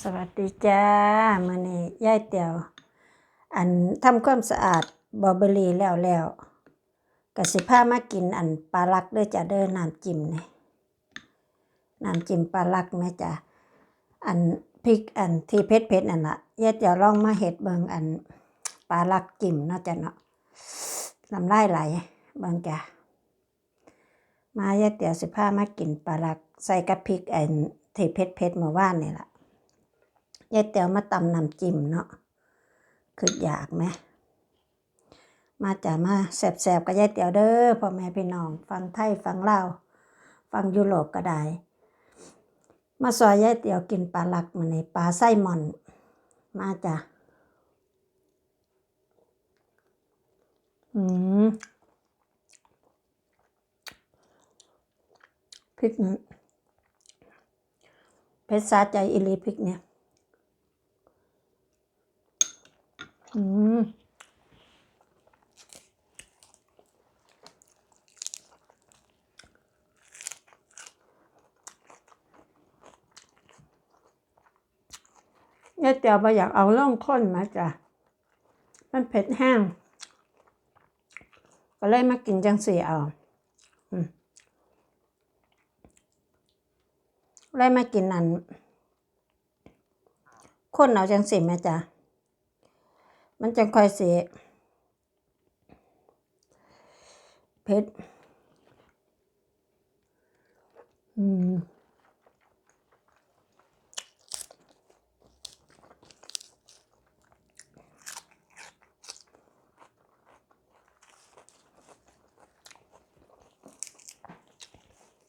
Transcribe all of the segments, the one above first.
สวัสดีจ้ามื้อนี้ยายเตียว อันทำความสะอาดบอเบอรี่แล้วแล้วก็สิพามากินอันปลาลักเด้อจ้ะเด้อน้ำจิ้มนี่น้ำจิ้มปลาลักแม่จ้ะอันพริกอันที่เผ็ดๆนั่นละยายเตียวลองมาเฮ็ดเบิงอันปลาลักจิ้มเนาะจ้ะเนาะน้ำลายไหลเบิงจ้ะมายายเตียวสิพามากินปลาลักใส่กับพริกอันที่เผ็ดๆเมื่อวานนี่แหละ ยายเตียวมาตำน้ำจิ้มเนาะคืออยากไหม มาจะมาแสบๆกับยายเตียวเด้อพ่อแม่พี่น้อง ฟังไทยฟังลาวฟังยุโรปก็ได้ มาซอยยายเตียวกินปลาลักมันนี่ปลาไส้หมอน มาจ้ะ อืมพริกนี่เพชรสาใจอิลีพริกเนี่ย อืมยาย เตียวบ่อยากเอาล่องข้นมาจ้ะ มันเผ็ดแห้ง ก็เลยมากินจังสีเอาเลยมากินอันข้นเอาจังสีแม่จ้ะ มันจะค่อยเสียเผ็ด อืม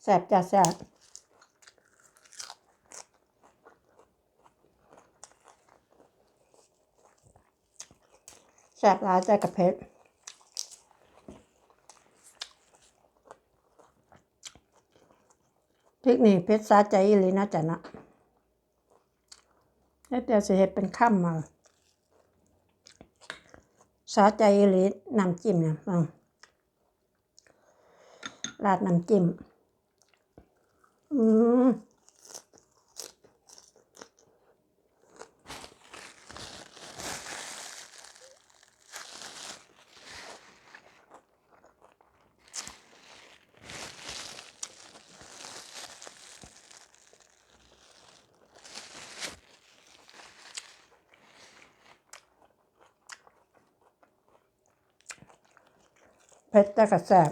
แสบจ้ะแสบแสบร้ายใจกับเผ็ดพริกนี่เผ็ดสาใจอีหลีนะจ๊ะนะแล้วเดี๋ยวสิเฮ็ดเป็นข้ามมาสาใจอีหลีน้ำจิ้มเนี่ยเอาราดน้ำจิ้ม อืมเผ็ดแต่กระแสบ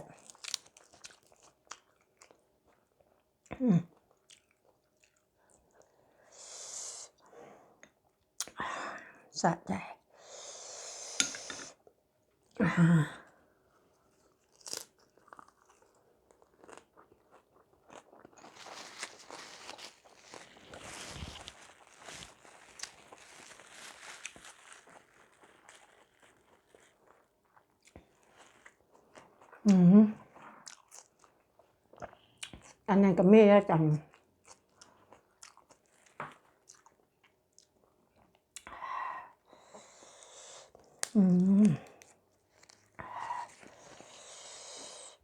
อืม สะใจอืมอันนั้นก็ไม่ได้จัง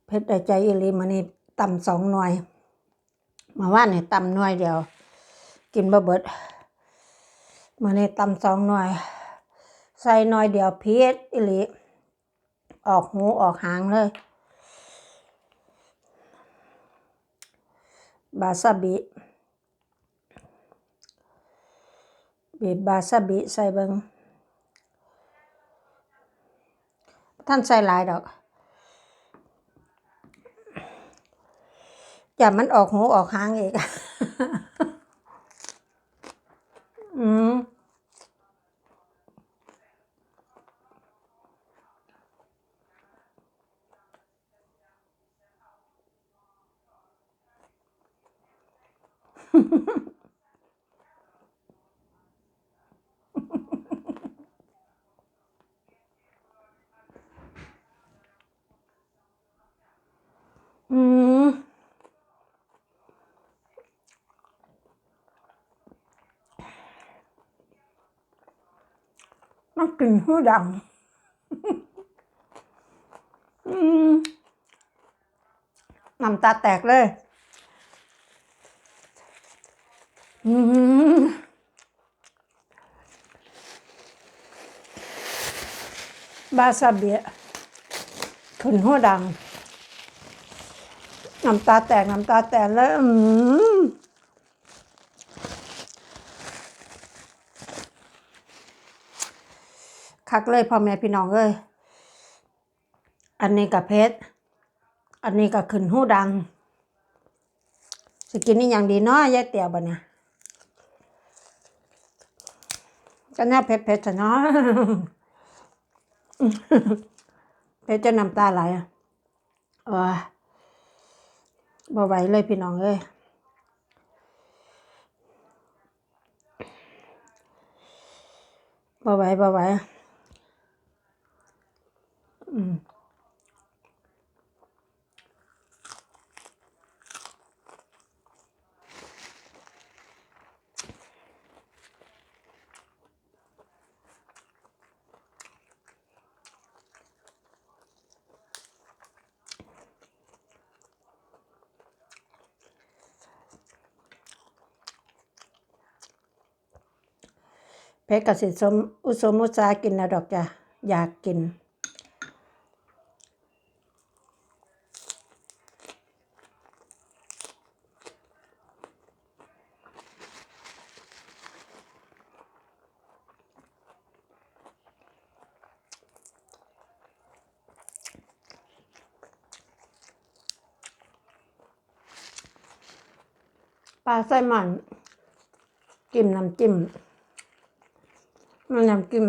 เพชรใจอีหลีมานี่ตำสองหน่วย มาว่าเนี่ยตำหน่วยเดียว กินบะเบิดมานี่ตำสองหน่วย ใส่หน่อยเดียวเพชรอีหลีออกหูออกหางเลย บาซาบิบีบบาซาบิใส่เบิง ท่านใส่หลายดอก อย่ามันออกหูออกหางอีก อืมอื มันกลิ่นหูดังน้ำตาแตกเลยบาซาเบียขึ้นหัวดัง น้ำตาแตก น้ำตาแตกแล้ว คักเลยพ่อแม่พี่น้องเอ้ยอันนี้กับเพชรอันนี้ก็ขึ้นหูดังสกินนี่อย่างดีเนาะยายเตียวบ่เนี่ยก็น่าเผ็ดเผ็ดๆเนาะเพชรจะน้ำตาไหลอะโอ้ยบ่ไหวเลยพี่น้องเอ้ยบ่ไหวบ่ไหว อืมเพชรกสิสมอุสมอุสากินนะดอกจ้ะอยากกิน ปลาไส้มันจิ้มน้ำจิ้มมันน้ำจิ้ม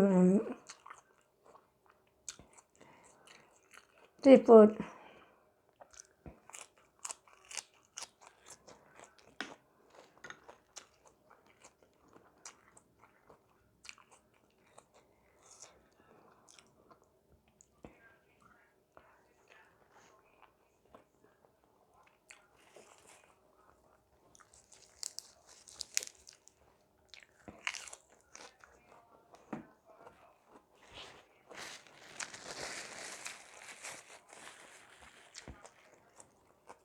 ซีฟู้ด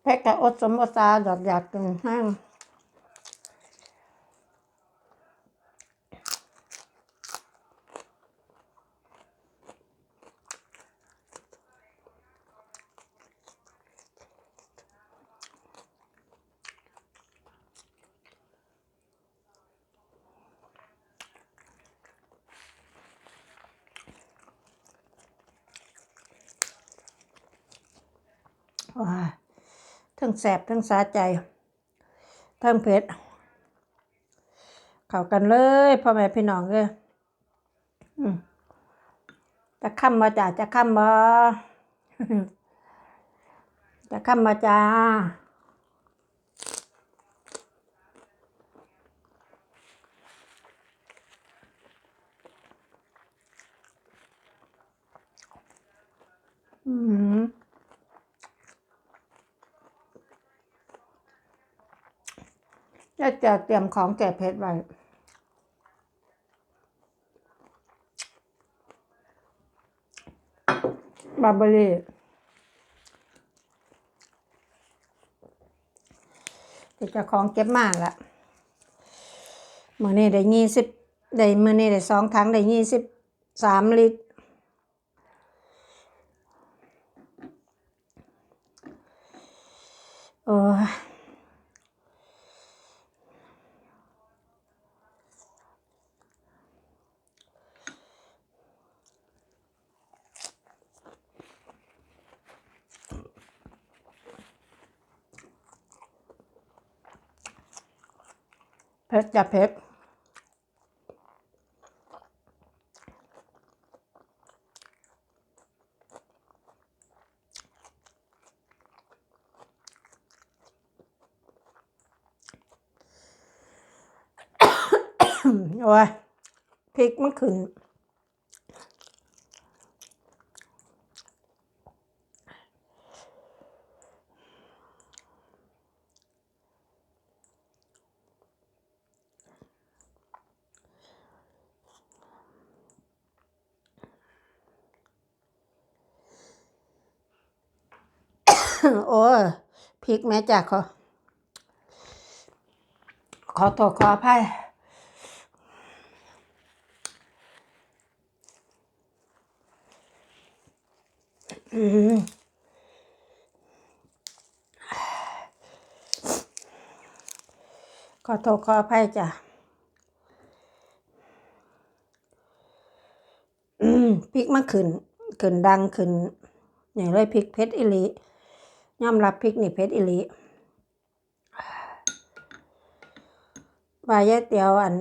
เพชรกับอดสมอดสาดอกอยากกินแห้งว้า ทั้งแสบทั้งสาใจ ทั้งเผ็ด เข้ากันเลยพ่อแม่พี่น้องเลยอืมจะค้ำมาจ้าจะค้ำมาจะค้ำมาจ้าอืม จะจะเตรียมของแก่เพชรไว้บาร์เบรีจะจะของเก็บมากละเมื่อนี้ได้ยี่สิบได้เมื่อนี้ได้สองถังได้ยี่สิบสามลิตรโอ้ เพชรจะเพชรโอ้ยพริกมันขึ้น โอ้ยพ ริกแม่จ้ะขอ ขอโทษขออภัยออืมขอโทษขออภัยจ้ะพริกมาขึ้น ขึ้นดังขึ้น อย่างเลยพริกเพชรอิลิ ยอมรับพริกนี่เพชรอิลิว่ายายเตียวอัน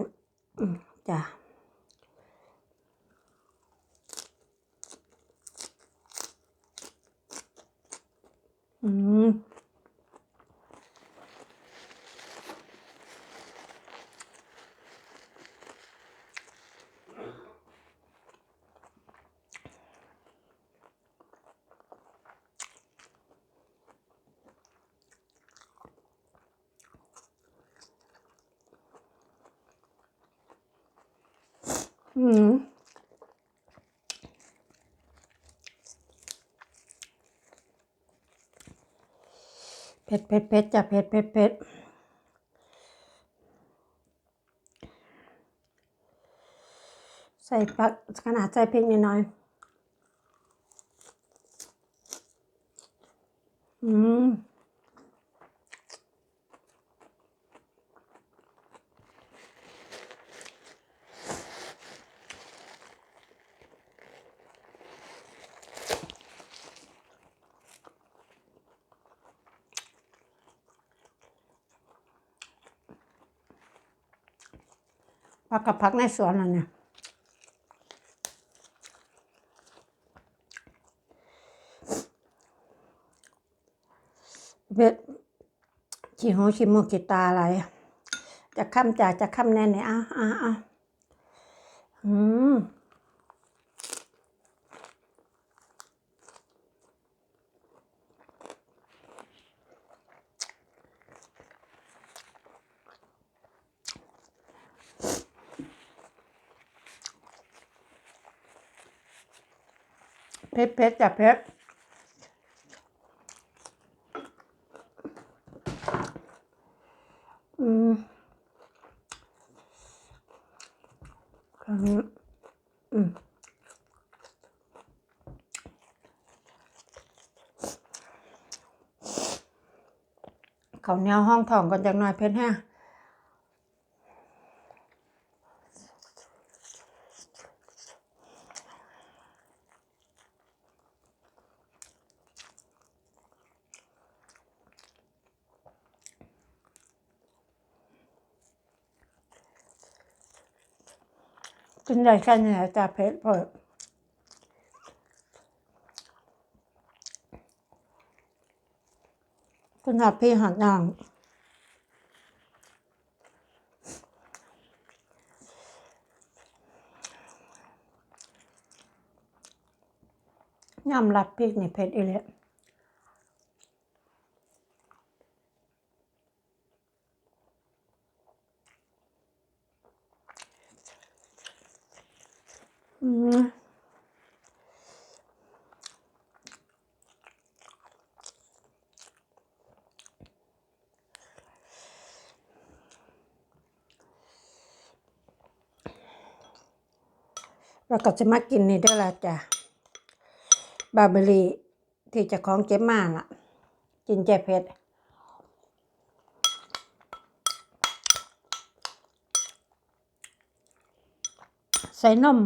จ้ะอืม อืมเผ็ดเผ็ดเผ็ดจ้ะเผ็ดเผ็ดเผ็ดใส่ปักขนาดใส่พริกนิดหน่อย อืม ผักกับผักในสวนนั่นเนี่ยเบ็ดขี้หูขี้มูกขี้ตาอะไร จะค้ำจากจะค้ำแน่เนี่ยอ้าอ้าอ้าอืม เผ็ดเผ็ดจ้ะเผ็ดอืมคราวนี้อืมเขาวเหนียวห้องทองกันจังหน่อยเผ็ดแห้ง กินได้แค่นี้แหละจ้ะเผ็ดเผ็ดคุณหัดพี่หัดนางยำรับพริกนี่เผ็ดอีเลย อืมแล้วก็จะมากินนี่ด้วยละจ้ะ บาเบอรี่ที่จะของเก็บมาล่ะ กินแจเผ็ดใส่นม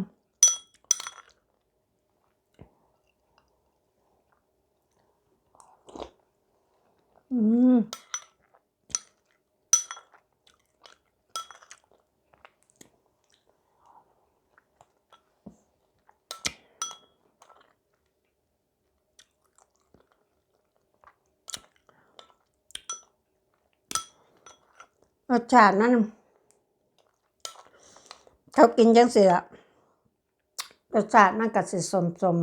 อืม รสชาตินั้นเขากินจังเสิละรสชาติมันก็สิสมสม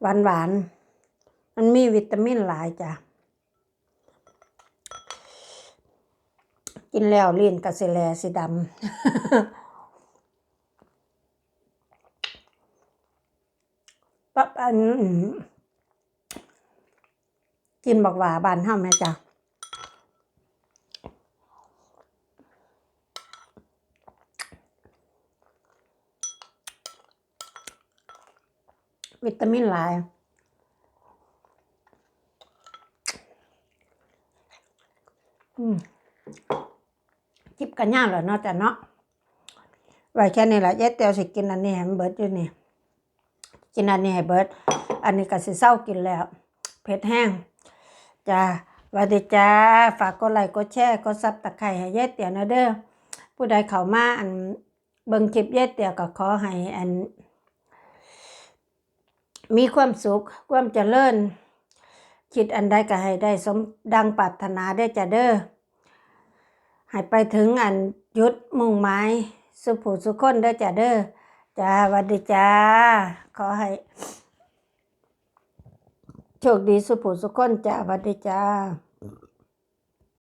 หวานหวานมันมีวิตามินหลายจ้ะ กินแล้วลิ้นก็สิแลสิดำปะอันกินบอกว่าบานเฮาแม่จ้ะ วิตามินหลายจิบกันย่างเหรอเนาะจ้ะเนาะไว้แค่นี้แหละยายเตียวสิกินอันนี้ให้เบิร์ตอยู่นี่ กินอันนี้ให้เบิร์ตอันนี้ก็สิเศร้ากินแล้ว เผ็ดแห้งจ้าวัสดีจ้า ฝากกดไลค์กดแชร์กดซับตะไคร้ให้ยายเตียวนะเด้อผู้ใดเข้ามาอันเบิ่งคลิปยายเตียวก็ขอให้อัน มีความสุข ความเจริญ คิดอันใดก็ให้ได้สมดังปรารถนาได้จะเด้อให้ไปถึงอันยุดมุ่งหมายสุผู้สุคนได้จะเด้อจ้าวัสดีจ้า ขอให้ โชคดีสุผู้สุคนจ้าวัสดีจ้า